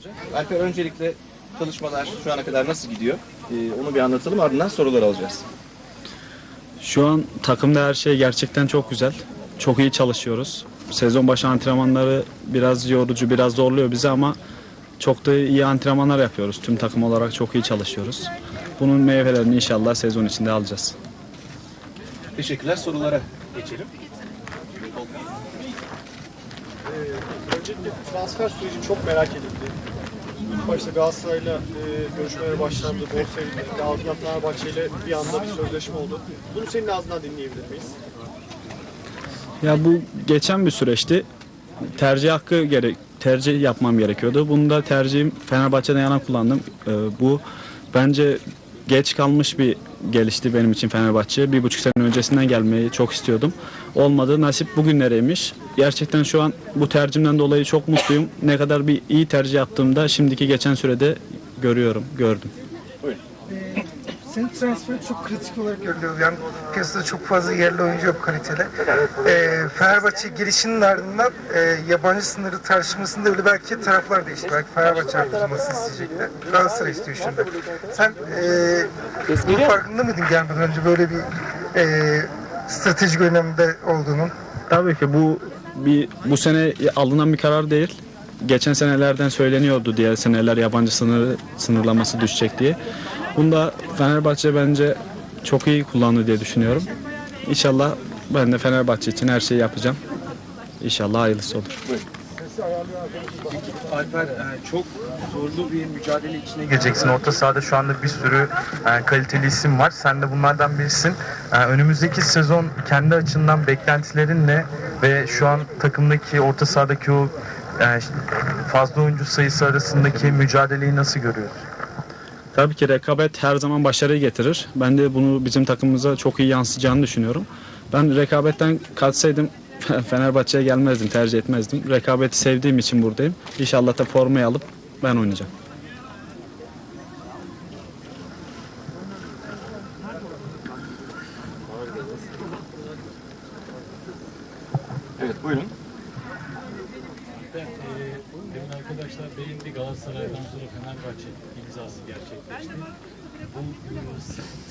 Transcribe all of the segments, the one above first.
olacak. Alper öncelikle çalışmalar şu ana kadar nasıl gidiyor? Ee, onu bir anlatalım ardından sorular alacağız. Şu an takımda her şey gerçekten çok güzel. Çok iyi çalışıyoruz. Sezon başı antrenmanları biraz yorucu, biraz zorluyor bizi ama çok da iyi antrenmanlar yapıyoruz. Tüm takım olarak çok iyi çalışıyoruz. Bunun meyvelerini inşallah sezon içinde alacağız. Teşekkürler. Sorulara geçelim. Öncelikle transfer süreci çok merak edildi. İlk başta Galatasaray'la e, görüşmelere başlandı. Borsa edildi. Ardından Fenerbahçe ile bir anda bir sözleşme oldu. Bunu senin ağzından dinleyebilir miyiz? Ya bu geçen bir süreçti. Tercih hakkı gerek tercih yapmam gerekiyordu. Bunu da tercihim Fenerbahçe'den yana kullandım. Ee, bu bence geç kalmış bir gelişti benim için Fenerbahçe. Bir buçuk sene öncesinden gelmeyi çok istiyordum. Olmadı. Nasip bugünlereymiş. Gerçekten şu an bu tercihimden dolayı çok mutluyum. Ne kadar bir iyi tercih yaptığımda şimdiki geçen sürede görüyorum, gördüm. Senin transferi çok kritik olarak görülüyor. Yani piyasada çok fazla yerli oyuncu yok kaliteli. Ee, Fenerbahçe girişinin ardından e, yabancı sınırı tartışmasında bile belki taraflar değişti. Belki Fenerbahçe artırılmasını isteyecekti. Galatasaray istiyor şimdi. Sen e, bunun farkında mıydın gelmeden önce böyle bir e, stratejik önemde olduğunun? Tabii ki bu bir bu sene alınan bir karar değil. Geçen senelerden söyleniyordu diğer seneler yabancı sınırı sınırlaması düşecek diye. Bunda Fenerbahçe bence çok iyi kullandı diye düşünüyorum. İnşallah ben de Fenerbahçe için her şeyi yapacağım. İnşallah hayırlısı olur. Alper e, çok zorlu bir mücadele içine gireceksin. Orta sahada şu anda bir sürü e, kaliteli isim var. Sen de bunlardan birisin. E, önümüzdeki sezon kendi açından beklentilerin ne ve şu an takımdaki orta sahadaki o fazla oyuncu sayısı arasındaki mücadeleyi nasıl görüyorsun? Tabii ki rekabet her zaman başarıyı getirir. Ben de bunu bizim takımımıza çok iyi yansıyacağını düşünüyorum. Ben rekabetten kaçsaydım Fenerbahçe'ye gelmezdim, tercih etmezdim. Rekabeti sevdiğim için buradayım. İnşallah da formayı alıp ben oynayacağım. Evet buyurun. Ben, e, demin arkadaşlar değindi Galatasaray'dan sonra Fenerbahçe imzası gerçekleşti. Bu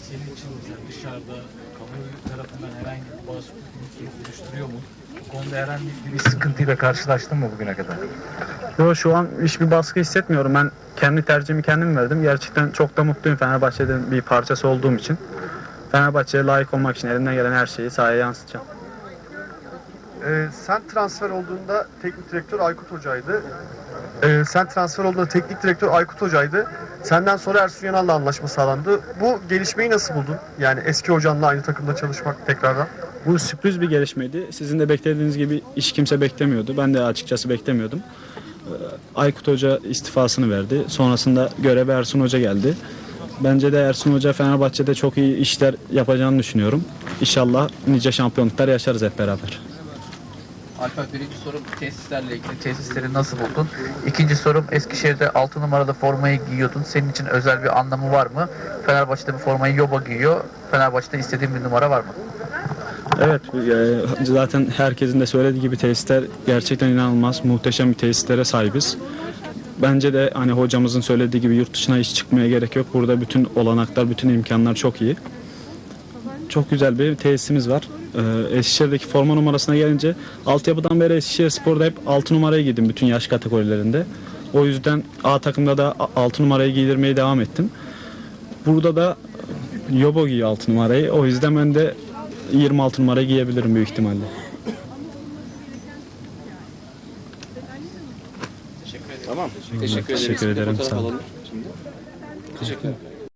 senin için mesela dışarıda kamuoyu tarafından herhangi bir baskı oluşturuyor mu? Bu konuda herhangi bir sıkıntıyla karşılaştın mı bugüne kadar? Yo, şu an hiçbir baskı hissetmiyorum. Ben kendi tercihimi kendim verdim. Gerçekten çok da mutluyum Fenerbahçe'den bir parçası olduğum için. Fenerbahçe'ye layık olmak için elimden gelen her şeyi sahaya yansıtacağım. Ee, sen transfer olduğunda teknik direktör Aykut Hoca'ydı. Ee, sen transfer olduğunda teknik direktör Aykut Hoca'ydı. Senden sonra Ersun Yanal'la anlaşma sağlandı. Bu gelişmeyi nasıl buldun? Yani eski hocanla aynı takımda çalışmak tekrardan. Bu sürpriz bir gelişmeydi. Sizin de beklediğiniz gibi iş kimse beklemiyordu. Ben de açıkçası beklemiyordum. Ee, Aykut Hoca istifasını verdi. Sonrasında göreve Ersun Hoca geldi. Bence de Ersun Hoca Fenerbahçe'de çok iyi işler yapacağını düşünüyorum. İnşallah nice şampiyonluklar yaşarız hep beraber. Alper birinci sorum tesislerle ilgili. Tesisleri nasıl buldun? İkinci sorum Eskişehir'de 6 numaralı formayı giyiyordun. Senin için özel bir anlamı var mı? Fenerbahçe'de bu formayı Yoba giyiyor. Fenerbahçe'de istediğin bir numara var mı? Evet e, zaten herkesin de söylediği gibi tesisler gerçekten inanılmaz. Muhteşem bir tesislere sahibiz. Bence de hani hocamızın söylediği gibi yurt dışına iş çıkmaya gerek yok. Burada bütün olanaklar, bütün imkanlar çok iyi. Çok güzel bir tesisimiz var. Ee, Eskişehir'deki forma numarasına gelince altyapıdan beri Eskişehir Spor'da hep 6 numaraya giydim bütün yaş kategorilerinde. O yüzden A takımda da 6 numarayı giydirmeye devam ettim. Burada da Yobo giyiyor 6 numarayı. O yüzden ben de 26 numarayı giyebilirim büyük ihtimalle. Tamam. Teşekkür ederiz. Teşekkür ederim, sağ olun. Teşekkür ederim.